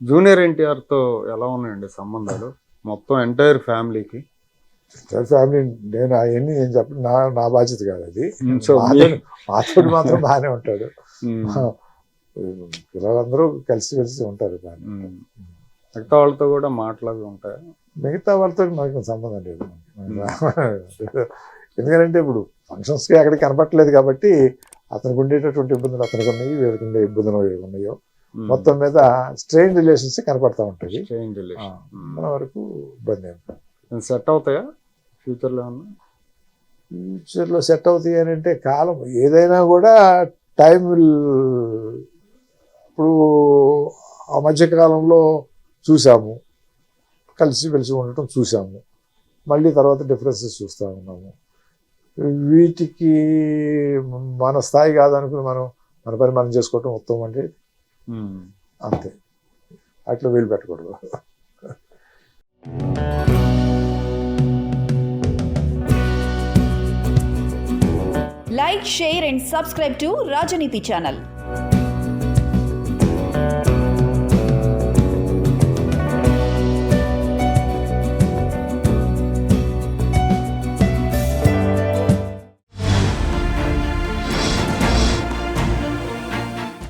Junior ఎన్టీఆర్తో ఎలా ఉన్నాయండి సంబంధాలు? మొత్తం ఎంటైర్ ఫ్యామిలీకి? ఫ్యామిలీ నేను అవన్నీ నేను చెప్ప నా నా బాధ్యత కాదు అది. మాతో- మాత్రం బాగానే ఉంటాడు. పిల్లలందరూ కలిసి కలిసి ఉంటారు మిగతా వాళ్ళతో కూడా మాట్లాడి ఉంటాయి మిగతా వాళ్ళతో మనకు సంబంధం లేదు. ఎందుకంటే ఇప్పుడు ఫంక్షన్స్కి అక్కడికి కనపట్టలేదు కాబట్టి అతనికి ఉండేటటువంటి ఇబ్బందులు అతనికి ఉన్నాయి వీళ్ళకి ఉండే ఇబ్బందులు వీళ్ళకి ఉన్నాయో. మొత్తం మీద స్ట్రెయిన్ రిలేషన్స్ కనపడతా ఉంటాయి. చేంజ్ ఆ, మన వరకు ఇబ్బంది. సెట్ అవుతాయా? ఫ్యూచర్లో ఏమన్నా? ఫ్యూచర్లో సెట్ అవుతాయి అని అంటే కాలం ఏదైనా కూడా టైం ఇప్పుడు ఆ మధ్య కాలంలో చూసాము కలిసి కలిసి ఉండటం చూసాము మళ్ళీ తర్వాత డిఫరెన్సెస్ చూస్తూ ఉన్నాము. వీటికి మన స్థాయి కాదనుకుని మనం మన పని మనం చేసుకోవటం ఉత్తమం అంటే Hmm. అంతే అట్లా వీలు పెట్టకూడదు Like, share, and subscribe to Rajaniti channel.